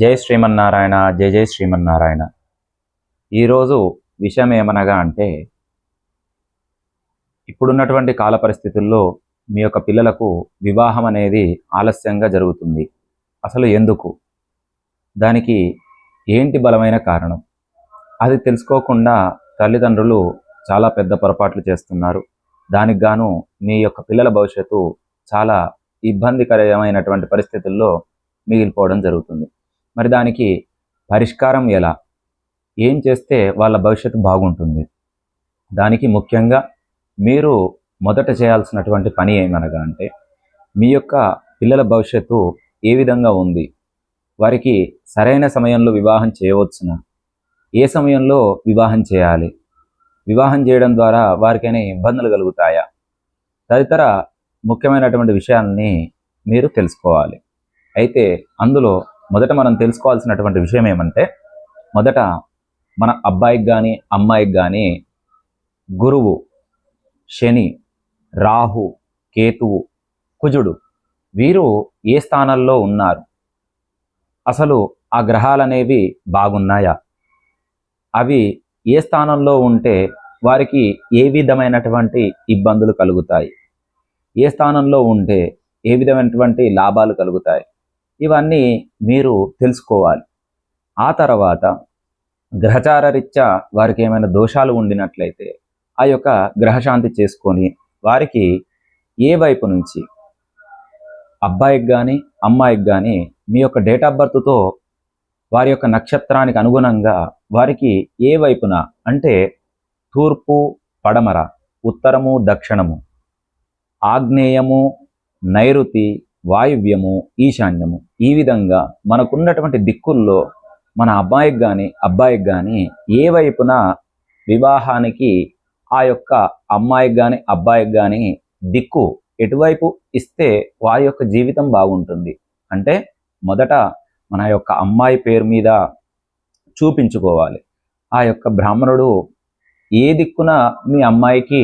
జై శ్రీమన్నారాయణ జై జై శ్రీమన్నారాయణ. ఈరోజు విషయం ఏమనగా అంటే ఇప్పుడున్నటువంటి కాల పరిస్థితుల్లో మీ యొక్క పిల్లలకు వివాహం అనేది ఆలస్యంగా జరుగుతుంది. అసలు ఎందుకు? దానికి ఏంటి బలమైన కారణం? అది తెలుసుకోకుండా తల్లిదండ్రులు చాలా పెద్ద పొరపాట్లు చేస్తున్నారు. దానికి గాను మీ యొక్క పిల్లల భవిష్యత్తు చాలా ఇబ్బందికరమైనటువంటి పరిస్థితుల్లో మిగిలిపోవడం జరుగుతుంది. మరి దానికి పరిష్కారం ఎలా? ఏం చేస్తే వాళ్ళ భవిష్యత్తు బాగుంటుంది? దానికి ముఖ్యంగా మీరు మొదట చేయాల్సినటువంటి పని ఏమనగా అంటే మీ యొక్క పిల్లల భవిష్యత్తు ఏ విధంగా ఉంది? వారికి సరైన సమయంలో వివాహం చేయవచ్చునా? ఏ సమయంలో వివాహం చేయాలి? వివాహం చేయడం ద్వారా వారికైనా ఇబ్బందులు కలుగుతాయా? తదితర ముఖ్యమైనటువంటి విషయాల్ని మీరు తెలుసుకోవాలి. అయితే అందులో మొదట మనం తెలుసుకోవాల్సినటువంటి విషయం ఏమంటే మొదట మన అబ్బాయికి కానీ అమ్మాయికి కానీ గురువు శని రాహు కేతువు కుజుడు వీరు ఏ స్థానాల్లో ఉన్నారు? అసలు ఆ గ్రహాలు అనేవి బాగున్నాయా? అవి ఏ స్థానంలో ఉంటే వారికి ఏ విధమైనటువంటి ఇబ్బందులు కలుగుతాయి? ఏ స్థానంలో ఉంటే ఏ విధమైనటువంటి లాభాలు కలుగుతాయి? ఇవన్నీ మీరు తెలుసుకోవాలి. ఆ తర్వాత గ్రహచార రీత్యా వారికి ఏమైనా దోషాలు ఉండినట్లయితే ఆ యొక్క గ్రహశాంతి చేసుకొని వారికి ఏ వైపు నుంచి అబ్బాయికి కానీ అమ్మాయికి కానీ మీ యొక్క డేట్ ఆఫ్ బర్త్తో వారి యొక్క నక్షత్రానికి అనుగుణంగా వారికి ఏ వైపున అంటే తూర్పు పడమర ఉత్తరము దక్షిణము ఆగ్నేయము నైరుతి వాయువ్యము ఈశాన్యము. ఈ విధంగా మనకున్నటువంటి దిక్కుల్లో మన అబ్బాయికి కానీ అబ్బాయికి కానీ ఏ వైపున వివాహానికి ఆ యొక్క అమ్మాయికి కానీ అబ్బాయికి కానీ దిక్కు ఎటువైపు ఇస్తే వారి యొక్క జీవితం బాగుంటుంది. అంటే మొదట మన యొక్క అమ్మాయి పేరు మీద చూపించుకోవాలి. ఆ యొక్క బ్రాహ్మణుడు ఏ దిక్కున మీ అమ్మాయికి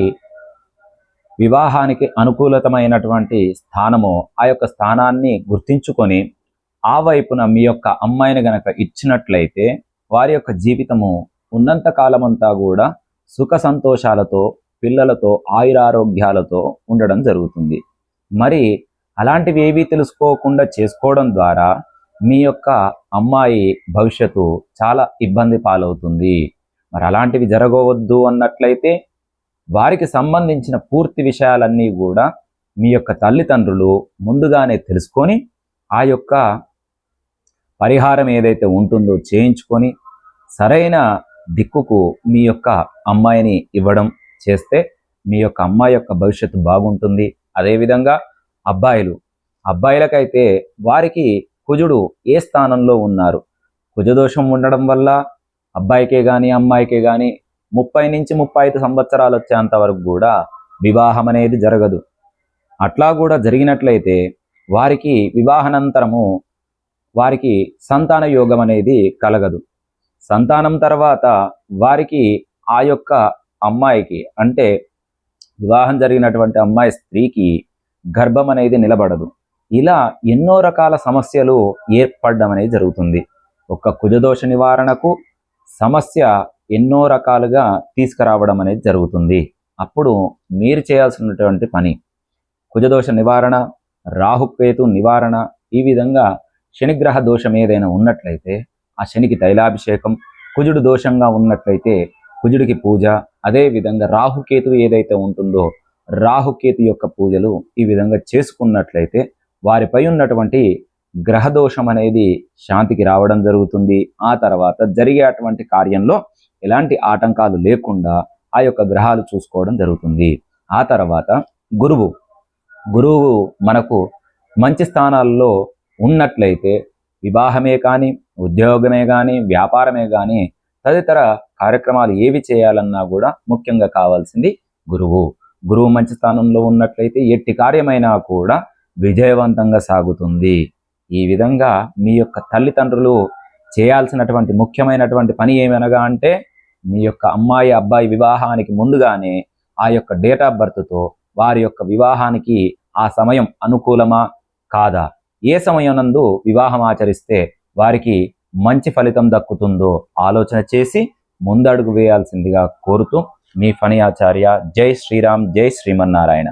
వివాహానికి అనుకూలతమైనటువంటి స్థానమో ఆ యొక్క స్థానాన్ని గుర్తించుకొని ఆ వైపున మీ యొక్క అమ్మాయిని గనక ఇచ్చినట్లయితే వారి యొక్క జీవితము ఉన్నంత కాలమంతా కూడా సుఖ సంతోషాలతో పిల్లలతో ఆయురారోగ్యాలతో ఉండడం జరుగుతుంది. మరి అలాంటివి ఏవీ తెలుసుకోకుండా చేసుకోవడం ద్వారా మీ యొక్క అమ్మాయి భవిష్యత్తు చాలా ఇబ్బంది పాలవుతుంది. మరి అలాంటివి జరగవద్దు అన్నట్లయితే వారికి సంబంధించిన పూర్తి విషయాలన్నీ కూడా మీ యొక్క తల్లిదండ్రులు ముందుగానే తెలుసుకొని ఆ యొక్క పరిహారం ఏదైతే ఉంటుందో చేయించుకొని సరైన దిక్కుకు మీ యొక్క అమ్మాయిని ఇవ్వడం చేస్తే మీ యొక్క అమ్మాయి యొక్క భవిష్యత్తు బాగుంటుంది. అదేవిధంగా అబ్బాయిలు అబ్బాయిలకైతే వారికి కుజుడు ఏ స్థానంలో ఉన్నారు? కుజదోషం ఉండడం వల్ల అబ్బాయికే కానీ అమ్మాయికే కానీ ముప్పై నుంచి ముప్పై ఐదు సంవత్సరాలు వచ్చేంత వరకు కూడా వివాహం అనేది జరగదు. అట్లా కూడా జరిగినట్లయితే వారికి వివాహానంతరము వారికి సంతాన యోగం అనేది కలగదు. సంతానం తర్వాత వారికి ఆ యొక్క అమ్మాయికి అంటే వివాహం జరిగినటువంటి అమ్మాయి స్త్రీకి గర్భం అనేది నిలబడదు. ఇలా ఎన్నో రకాల సమస్యలు ఏర్పడడం అనేది జరుగుతుంది. ఒక కుజదోష నివారణకు సమస్య ఎన్నో రకాలుగా తీసుకురావడం అనేది జరుగుతుంది. అప్పుడు మీరు చేయాల్సినటువంటి పని కుజదోష నివారణ రాహుకేతు నివారణ ఈ విధంగా శనిగ్రహ దోషం ఏదైనా ఉన్నట్లయితే ఆ శనికి తైలాభిషేకం కుజుడు దోషంగా ఉన్నట్లయితే కుజుడికి పూజ అదే విధంగా రాహుకేతు ఏదైతే ఉంటుందో రాహుకేతు యొక్క పూజలు ఈ విధంగా చేసుకున్నట్లయితే వారిపై ఉన్నటువంటి గ్రహదోషం అనేది శాంతికి రావడం జరుగుతుంది. ఆ తర్వాత జరిగేటువంటి కార్యంలో ఎలాంటి ఆటంకాలు లేకుండా ఆ యొక్క గ్రహాలు చూసుకోవడం జరుగుతుంది. ఆ తర్వాత గురువు. గురువు మనకు మంచి స్థానాల్లో ఉన్నట్లయితే వివాహమే కానీ ఉద్యోగమే కానీ వ్యాపారమే కానీ తదితర కార్యక్రమాలు ఏవి చేయాలన్నా కూడా ముఖ్యంగా కావాల్సింది గురువు. గురువు మంచి స్థానంలో ఉన్నట్లయితే ఎట్టి కార్యమైనా కూడా విజయవంతంగా సాగుతుంది. ఈ విధంగా మీ యొక్క తల్లిదండ్రులు చేయాల్సినటువంటి ముఖ్యమైనటువంటి పని ఏమనగా అంటే మీ యొక్క అమ్మాయి అబ్బాయి వివాహానికి ముందుగానే ఆ యొక్క డేట్ ఆఫ్ బర్త్తో వారి యొక్క వివాహానికి ఆ సమయం అనుకూలమా? కాదా? ఏ సమయం నందు వివాహం ఆచరిస్తే వారికి మంచి ఫలితం దక్కుతుందో ఆలోచన చేసి ముందడుగు వేయాల్సిందిగా కోరుతూ మీ ఫణి ఆచార్య జై శ్రీరామ్ జై శ్రీమన్నారాయణ.